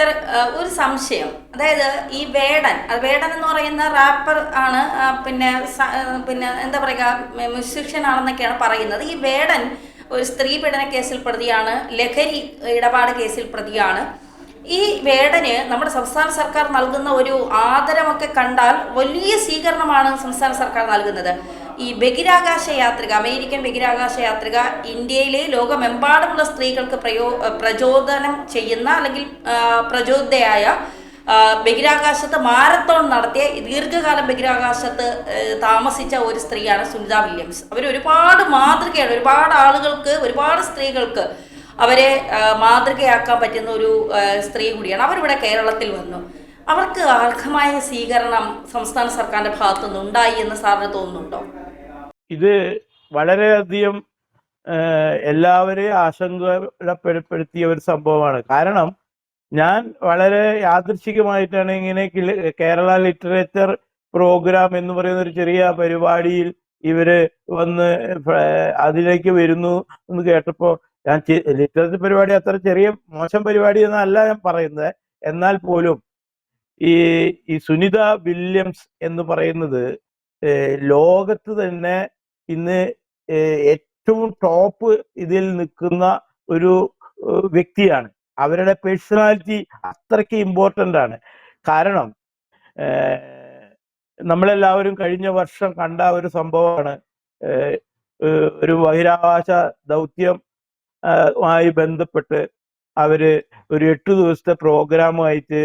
ആ, ഒരു സംശയം. അതായത് ഈ വേടൻ വേടൻ എന്ന് പറയുന്ന റാപ്പർ ആണ് പിന്നെ പിന്നെ എന്താ പറയുക മ്യൂസിഷ്യൻ ആണെന്നൊക്കെയാണ് പറയുന്നത്. ഈ വേടൻ ഒരു സ്ത്രീ പീഡന കേസിൽ പ്രതിയാണ് ലഹരി ഇടപാട് കേസിൽ പ്രതിയാണ്. ഈ വേടന് നമ്മുടെ സംസ്ഥാന സർക്കാർ നൽകുന്ന ഒരു ആദരമൊക്കെ കണ്ടാൽ വലിയ സ്വീകരണമാണ് സംസ്ഥാന സർക്കാർ നൽകുന്നത്. ഈ ബഹിരാകാശ യാത്രിക അമേരിക്കൻ ബഹിരാകാശ യാത്രിക ഇന്ത്യയിലെ ലോകമെമ്പാടുമുള്ള സ്ത്രീകൾക്ക് പ്രയോ പ്രചോദനം ചെയ്യുന്ന അല്ലെങ്കിൽ പ്രചോദിതയായ ബഹിരാകാശത്ത് മാരത്തോൺ നടത്തിയ ദീർഘകാലം ബഹിരാകാശത്ത് താമസിച്ച ഒരു സ്ത്രീയാണ് സുനിത വില്യംസ്. അവർ ഒരുപാട് മാതൃകയാണ്. ഒരുപാട് ആളുകൾക്ക് ഒരുപാട് സ്ത്രീകൾക്ക് അവരെ മാതൃകയാക്കാൻ പറ്റുന്ന ഒരു സ്ത്രീ കൂടിയാണ്. അവരിവിടെ കേരളത്തിൽ വന്നു. അവർക്ക് അർഹമായ സ്വീകരണം സംസ്ഥാന സർക്കാരിന്റെ ഭാഗത്തുനിന്ന് ഉണ്ടായി എന്ന് സാറിന് തോന്നുന്നുണ്ടോ? ഇത് വളരെയധികം എല്ലാവരെയും ആശങ്കപ്പെടുത്തിയ ഒരു സംഭവമാണ്. കാരണം ഞാൻ വളരെ യാദൃശികമായിട്ടാണ് ഇങ്ങനെ കേരള ലിറ്ററേച്ചർ പ്രോഗ്രാം എന്ന് പറയുന്ന ഒരു ചെറിയ പരിപാടിയിൽ ഇവർ വന്ന് അതിലേക്ക് വരുന്നു എന്ന് കേട്ടപ്പോ ഞാൻ ലിറ്ററേച്ചർ പരിപാടി അത്ര ചെറിയ മോശം പരിപാടി എന്നല്ല ഞാൻ പറയുന്നത്. എന്നാൽ പോലും ഈ ഈ സുനിത വില്യംസ് എന്ന് പറയുന്നത് ലോകത്ത് തന്നെ ഇന്ന് ഏറ്റവും ടോപ്പ് ഇതിൽ നിൽക്കുന്ന ഒരു വ്യക്തിയാണ്. അവരുടെ പേഴ്സണാലിറ്റി അത്രയ്ക്ക് ഇമ്പോർട്ടന്റ് ആണ്. കാരണം നമ്മളെല്ലാവരും കഴിഞ്ഞ വർഷം കണ്ട ഒരു സംഭവമാണ്. ഒരു ബഹിരാകാശ ദൗത്യം ആയി ബന്ധപ്പെട്ട് അവർ ഒരു എട്ട് ദിവസത്തെ പ്രോഗ്രാമായിട്ട്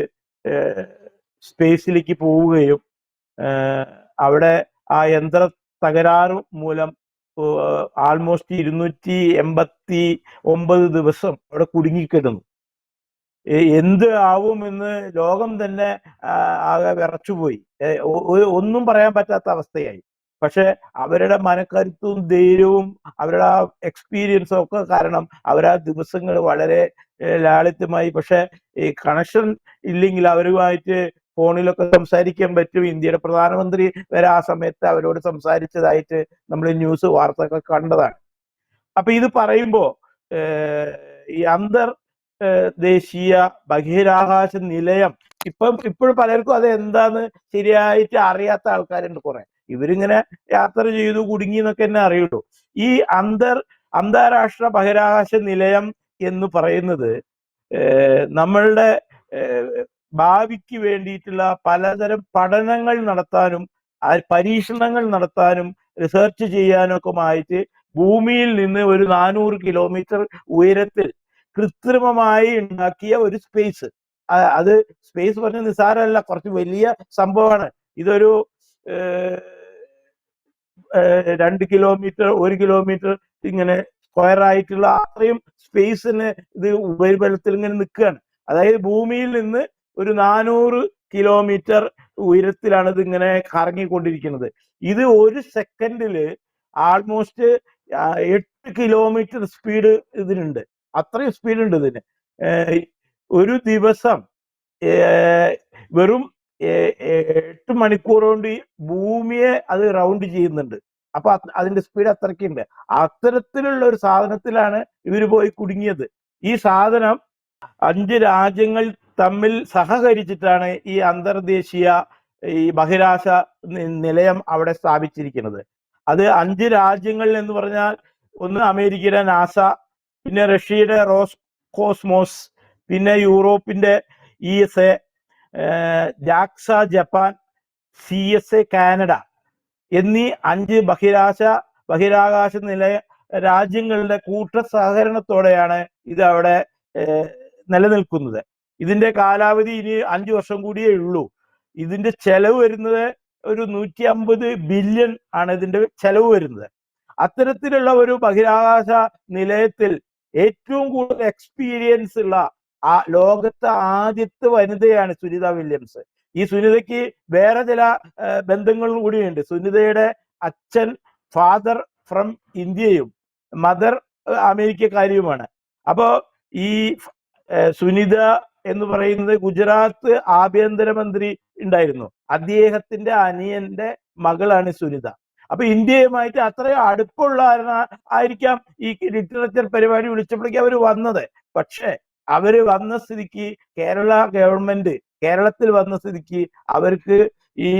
സ്പേസിലേക്ക് പോവുകയും അവിടെ ആ യന്ത്ര തകരാറ് മൂലം ആൾമോസ്റ്റ് ഇരുന്നൂറ്റി എൺപത്തി ഒമ്പത് ദിവസം അവിടെ കുടുങ്ങിക്കിടുന്നു. എന്ത് ആവുമെന്ന് ലോകം തന്നെ ആകെ വിറച്ചുപോയി. ഒന്നും പറയാൻ പറ്റാത്ത അവസ്ഥയായി. പക്ഷെ അവരുടെ മനക്കരുത്തും ധൈര്യവും അവരുടെ ആ എക്സ്പീരിയൻസും ഒക്കെ കാരണം അവർ ആ ദിവസങ്ങൾ വളരെ ലാളിത്യമായി. പക്ഷെ ഈ കണക്ഷൻ ഇല്ലെങ്കിൽ അവരുമായിട്ട് ഫോണിലൊക്കെ സംസാരിക്കാൻ പറ്റും. ഇന്ത്യയുടെ പ്രധാനമന്ത്രി വരെ ആ സമയത്ത് അവരോട് സംസാരിച്ചതായിട്ട് നമ്മൾ ന്യൂസ് വാർത്തകൾ കണ്ടതാണ്. അപ്പൊ ഇത് പറയുമ്പോ ഈ അന്തർ ദേശീയ ബഹിരാകാശ നിലയം ഇപ്പം ഇപ്പോഴും പലർക്കും അത് എന്താന്ന് ശരിയായിട്ട് അറിയാത്ത ആൾക്കാരുണ്ട് കുറെ. ഇവരിങ്ങനെ യാത്ര ചെയ്തു കുടുങ്ങി എന്നൊക്കെ തന്നെ അറിയുള്ളൂ. ഈ അന്തർ അന്താരാഷ്ട്ര ബഹിരാകാശ നിലയം എന്ന് പറയുന്നത് നമ്മളുടെ ഭാവിക്ക് വേണ്ടിയിട്ടുള്ള പലതരം പഠനങ്ങൾ നടത്താനും പരീക്ഷണങ്ങൾ നടത്താനും റിസർച്ച് ചെയ്യാനും ഒക്കെ ആയിട്ട് ഭൂമിയിൽ നിന്ന് ഒരു നാനൂറ് കിലോമീറ്റർ ഉയരത്തിൽ കൃത്രിമമായി ഉണ്ടാക്കിയ ഒരു സ്പേസ് അത് സ്പേസ് പറഞ്ഞ നിസ്സാരമല്ല കുറച്ച് വലിയ സംഭവമാണ്. ഇതൊരു രണ്ട് കിലോമീറ്റർ ഒരു കിലോമീറ്റർ ഇങ്ങനെ സ്ക്വയർ ആയിട്ടുള്ള അത്രയും സ്പേസിന് ഇത് ഉപരിതലത്തിൽ ഇങ്ങനെ നിൽക്കുകയാണ്. അതായത് ഭൂമിയിൽ നിന്ന് ഒരു നാനൂറ് കിലോമീറ്റർ ഉയരത്തിലാണ് ഇത് ഇങ്ങനെ കറങ്ങിക്കൊണ്ടിരിക്കുന്നത്. ഇത് ഒരു സെക്കൻഡിൽ ആൾമോസ്റ്റ് എട്ട് കിലോമീറ്റർ സ്പീഡ് ഇതിനുണ്ട്. അത്രയും സ്പീഡ് ഉണ്ട് ഇതിന്. ഒരു ദിവസം വെറും എട്ട് മണിക്കൂർ കൊണ്ട് ഭൂമിയെ അത് റൗണ്ട് ചെയ്യുന്നുണ്ട്. അപ്പൊ അതിന്റെ സ്പീഡ് അത്രയ്ക്കുണ്ട്. അത്തരത്തിലുള്ള ഒരു സാധനത്തിലാണ് ഇവർ പോയി കുടുങ്ങിയത്. ഈ സാധനം അഞ്ച് രാജ്യങ്ങൾ തമ്മിൽ സഹകരിച്ചിട്ടാണ് ഈ അന്തർദേശീയ ഈ ബഹിരാശ നിലയം അവിടെ സ്ഥാപിച്ചിരിക്കുന്നത്. അത് അഞ്ച് രാജ്യങ്ങൾ എന്ന് പറഞ്ഞാൽ ഒന്ന് അമേരിക്കയുടെ നാസ പിന്നെ റഷ്യയുടെ റോസ് കോസ്മോസ് പിന്നെ യൂറോപ്പിന്റെ E S A JAXA Japan C S A Canada എന്നീ അഞ്ച് ബഹിരാശ ബഹിരാകാശ നില രാജ്യങ്ങളുടെ കൂട്ട സഹകരണത്തോടെയാണ് ഇത് അവിടെ നിലനിൽക്കുന്നത്. ഇതിന്റെ കാലാവധി ഇനി അഞ്ചു വർഷം കൂടിയേ ഉള്ളൂ. ഇതിന്റെ ചെലവ് വരുന്നത് ഒരു നൂറ്റി അമ്പത് ബില്യൺ ആണ് ഇതിന്റെ ചെലവ് വരുന്നത്. അത്തരത്തിലുള്ള ഒരു ബഹിരാകാശ നിലയത്തിൽ ഏറ്റവും കൂടുതൽ എക്സ്പീരിയൻസ് ഉള്ള ആ ലോകത്തെ ആദ്യത്തെ വനിതയാണ് സുനിത വില്യംസ്. ഈ സുനിതയ്ക്ക് വേറെ ചില ബന്ധങ്ങളും കൂടിയുണ്ട്. സുനിതയുടെ അച്ഛൻ ഫാദർ ഫ്രം ഇന്ത്യയും മദർ അമേരിക്കക്കാരിയുമാണ്. അപ്പോ ഈ സുനിത എന്ന് പറയുന്നത് ഗുജറാത്ത് ആഭ്യന്തരമന്ത്രി ഉണ്ടായിരുന്നു. അദ്ദേഹത്തിന്റെ അനിയന്റെ മകളാണ് സുനിത. അപ്പൊ ഇന്ത്യയുമായിട്ട് അത്രയും അടുപ്പുള്ള ആയിരിക്കാം ഈ ലിറ്ററേച്ചർ പരിപാടി വിളിച്ചപ്പോഴേക്കും അവർ വന്നത്. പക്ഷേ അവർ വന്ന സ്ഥിതിക്ക് കേരള ഗവൺമെന്റ് കേരളത്തിൽ വന്ന സ്ഥിതിക്ക് അവർക്ക് ഈ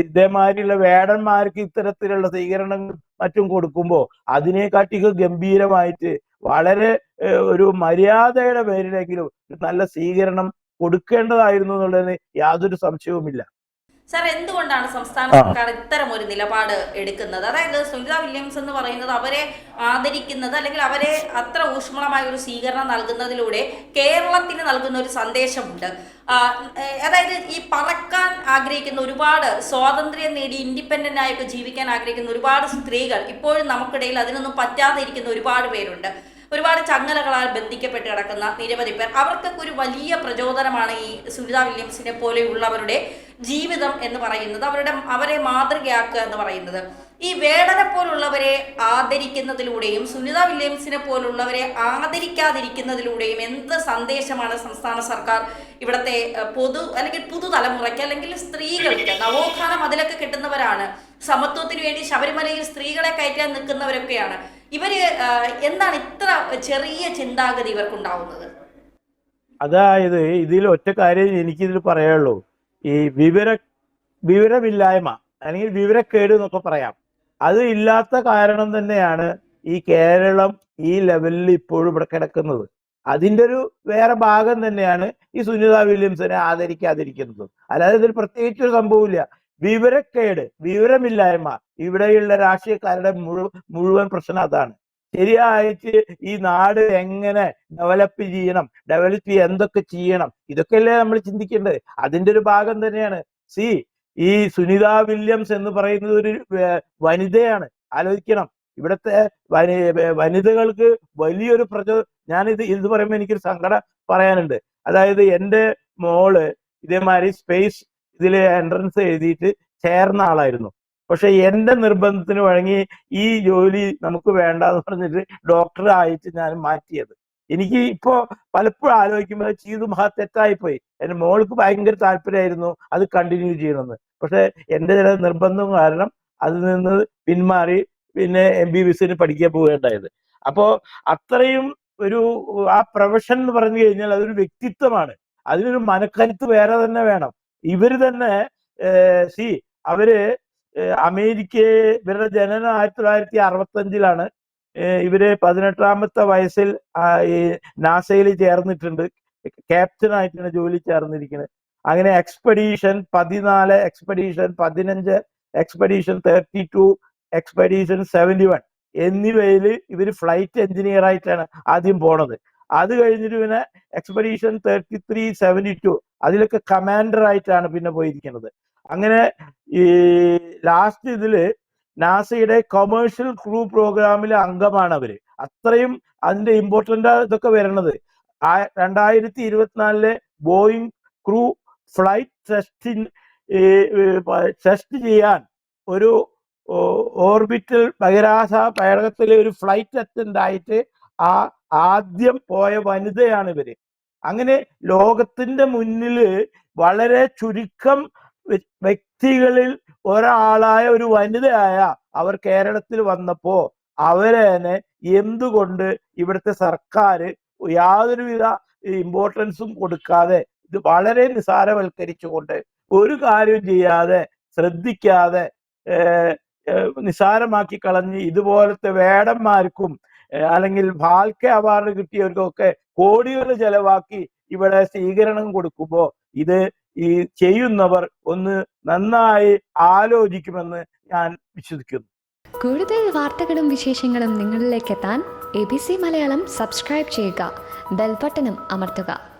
ഇതേമാതിരിയുള്ള വേടന്മാർക്ക് ഇത്തരത്തിലുള്ള സ്വീകരണങ്ങൾ മറ്റും കൊടുക്കുമ്പോൾ അതിനെക്കാട്ടിക്ക് ഗംഭീരമായിട്ട് വളരെ ഒരു മര്യാദയുടെ പേരിലെങ്കിലും ഒരു നല്ല സ്വീകരണം കൊടുക്കേണ്ടതായിരുന്നു എന്നുള്ളതിന് യാതൊരു സംശയവുമില്ല. സാർ എന്തുകൊണ്ടാണ് സംസ്ഥാന. സർക്കാർ ഇത്തരം ഒരു നിലപാട് എടുക്കുന്നത്? അതായത് സുനിത വില്യംസ് എന്ന് പറയുന്നത് അവരെ ആദരിക്കുന്നത് അല്ലെങ്കിൽ അവരെ അത്ര ഊഷ്മളമായ ഒരു സ്വീകരണം നൽകുന്നതിലൂടെ കേരളത്തിന് നൽകുന്ന ഒരു സന്ദേശമുണ്ട്. അതായത് ഈ പറക്കാൻ ആഗ്രഹിക്കുന്ന ഒരുപാട് സ്വാതന്ത്ര്യം നേടി ഇൻഡിപെൻഡന്റ് ആയൊക്കെ ജീവിക്കാൻ ആഗ്രഹിക്കുന്ന ഒരുപാട് സ്ത്രീകൾ ഇപ്പോഴും നമുക്കിടയിൽ അതിനൊന്നും പറ്റാതെ ഇരിക്കുന്ന ഒരുപാട് പേരുണ്ട്. ഒരുപാട് ചങ്ങലകളാൽ ബന്ധിക്കപ്പെട്ട് കിടക്കുന്ന നിരവധി പേർ. അവർക്കൊക്കെ ഒരു വലിയ പ്രചോദനമാണ് ഈ സുനിത വില്യംസിനെ പോലെയുള്ളവരുടെ ജീവിതം എന്ന് പറയുന്നത്. അവരുടെ അവരെ മാതൃകയാക്കുക എന്ന് പറയുന്നത്. ഈ വേടനെ പോലുള്ളവരെ ആദരിക്കുന്നതിലൂടെയും സുനിത വില്യംസിനെ പോലുള്ളവരെ ആദരിക്കാതിരിക്കുന്നതിലൂടെയും എന്ത് സന്ദേശമാണ് സംസ്ഥാന സർക്കാർ ഇവിടുത്തെ പൊതു അല്ലെങ്കിൽ പുതുതലമുറയ്ക്ക് അല്ലെങ്കിൽ സ്ത്രീകൾക്ക് നവോത്ഥാനം അതിലൊക്കെ കിട്ടുന്നവരാണ്. സമത്വത്തിന് വേണ്ടി ശബരിമലയിൽ സ്ത്രീകളെ കയറ്റാൻ നിൽക്കുന്നവരൊക്കെയാണ്. ഇവർ എന്താണ് ഇത്ര ചെറിയ ചിന്താഗതി ഇവർക്കുണ്ടാവുന്നത്? അതായത് ഇതിൽ ഒറ്റ കാര്യം എനിക്കിതിൽ പറയുള്ളൂ ഈ വിവര വിവരമില്ലായ്മ അല്ലെങ്കിൽ വിവരക്കേട് എന്നൊക്കെ പറയാം. അത് ഇല്ലാത്ത കാരണം തന്നെയാണ് ഈ കേരളം ഈ ലെവലിൽ ഇപ്പോഴും ഇവിടെ കിടക്കുന്നത്. അതിന്റെ ഒരു വേറെ ഭാഗം തന്നെയാണ് ഈ സുനിത വില്യംസിനെ ആദരിക്കാതിരിക്കുന്നത്. അല്ലാതെ ഇതിൽ പ്രത്യേകിച്ച് ഒരു സംഭവമില്ല വിവരക്കേട് വിവരമില്ലായ്മ ഇവിടെയുള്ള രാഷ്ട്രീയക്കാരുടെ മുഴു മുഴുവൻ പ്രശ്നം അതാണ്. ശരിയായിട്ട് ഈ നാട് എങ്ങനെ ഡെവലപ്പ് ചെയ്യണം ഡെവലപ്പ് എന്തൊക്കെ ചെയ്യണം ഇതൊക്കെയല്ലേ നമ്മൾ ചിന്തിക്കേണ്ടത്. അതിന്റെ ഒരു ഭാഗം തന്നെയാണ്. സി ഈ സുനിത വില്യംസ് എന്ന് പറയുന്നത് ഒരു വനിതയാണ്. ആലോചിക്കണം. ഇവിടുത്തെ വനി വനിതകൾക്ക് വലിയൊരു പ്രചോ ഞാനിത് ഇത് പറയുമ്പോൾ എനിക്കൊരു സങ്കടം പറയാനുണ്ട്. അതായത് എന്റെ മോൾ ഇതേമാതിരി സ്പേസ് ഇതിൽ എൻട്രൻസ് എഴുതിയിട്ട് ചേർന്ന ആളായിരുന്നു. പക്ഷെ എന്റെ നിർബന്ധത്തിന് വഴങ്ങി ഈ ജോലി നമുക്ക് വേണ്ട എന്ന് പറഞ്ഞിട്ട് ഡോക്ടർ ആയിട്ട് ഞാൻ മാറ്റിയത്. എനിക്ക് ഇപ്പോ പലപ്പോഴും ആലോചിക്കുമ്പോൾ ചെയ്തു മഹാ തെറ്റായിപ്പോയി. എന്റെ മോൾക്ക് ഭയങ്കര താല്പര്യമായിരുന്നു അത് കണ്ടിന്യൂ ചെയ്യണമെന്ന്. പക്ഷെ എന്റെ ചില നിർബന്ധം കാരണം അതിൽ നിന്ന് പിന്മാറി പിന്നെ എം ബി ബി എസിന് പഠിക്കാൻ പോവുകയുണ്ടായത്. അപ്പോ അത്രയും ഒരു ആ പ്രൊഫഷൻ എന്ന് പറഞ്ഞു കഴിഞ്ഞാൽ അതൊരു വ്യക്തിത്വമാണ്. അതിനൊരു മനക്കരുത്ത് വേറെ തന്നെ വേണം. ഇവർ തന്നെ സി അവർ അമേരിക്കയെ അമേരിക്ക ഇവരുടെ ജനനം ആയിരത്തി തൊള്ളായിരത്തി അറുപത്തി അഞ്ചിലാണ് ഇവർ പതിനെട്ടാമത്തെ വയസ്സിൽ നാസയിൽ ചേർന്നിട്ടുണ്ട് ക്യാപ്റ്റൻ ആയിട്ടാണ് ജോലി ചേർന്നിരിക്കുന്നത്. അങ്ങനെ എക്സ്പെഡീഷൻ പതിനാല് എക്സ്പെഡീഷൻ പതിനഞ്ച് expedition thirty two expedition seventy one എന്നിവയിൽ ഇവർ ഫ്ലൈറ്റ് എഞ്ചിനീയർ ആയിട്ടാണ് ആദ്യം പോണത്. അത് കഴിഞ്ഞിട്ട് പിന്നെ expedition thirty three seventy two അതിലൊക്കെ കമാൻഡർ ആയിട്ടാണ് പിന്നെ പോയിരിക്കുന്നത്. അങ്ങനെ ഈ ലാസ്റ്റ് ഇതിൽ നാസയുടെ കൊമേഴ്ഷ്യൽ ക്രൂ പ്രോഗ്രാമിലെ അംഗമാണ് അവർ. അത്രയും അതിന്റെ ഇമ്പോർട്ടന്റ് ഇതൊക്കെ വരണത്. ആ രണ്ടായിരത്തി ഇരുപത്തിനാലിലെ ബോയിങ് ക്രൂ ഫ്ലൈറ്റ് ടെസ്റ്റിൻ ടെസ്റ്റ് ചെയ്യാൻ ഒരു ഓർബിറ്റൽ ബഹിരാകാശ പേടകത്തിലെ ഒരു ഫ്ലൈറ്റ് അറ്റൻഡ് ആയിട്ട് ആ ആദ്യം പോയ വനിതയാണ് ഇവർ. അങ്ങനെ ലോകത്തിന്റെ മുന്നിൽ വളരെ ചുരുക്കം വ്യക്തികളിൽ ഒരാളായ ഒരു വനിതയായ അവർ കേരളത്തിൽ വന്നപ്പോ അവരെ എന്തുകൊണ്ട് ഇവിടുത്തെ സർക്കാർ യാതൊരുവിധ ഇമ്പോർട്ടൻസും കൊടുക്കാതെ ഇത് വളരെ നിസാരവൽക്കരിച്ചുകൊണ്ട് ഒരു കാര്യം ചെയ്യാതെ ശ്രദ്ധിക്കാതെ നിസാരമാക്കി കളഞ്ഞ് ഇതുപോലത്തെ വേടന്മാർക്കും അല്ലെങ്കിൽ ഭാൽക്കെ അവാർഡ് കിട്ടിയവർക്കൊക്കെ കോടികൾ ചെലവാക്കി ഇവിടെ സ്വീകരണം കൊടുക്കുമ്പോൾ ഇത് ഈ ചെയ്യുന്നവർ ഒന്ന് നന്നായി ആലോചിക്കുമെന്ന് ഞാൻ വിശ്വസിക്കുന്നു. കൂടുതൽ വാർത്തകളും വിശേഷങ്ങളും നിങ്ങളിലേക്ക് എത്താൻ A B C Malayalam subscribe ചെയ്യുക. ബെൽബട്ടനും അമർത്തുക.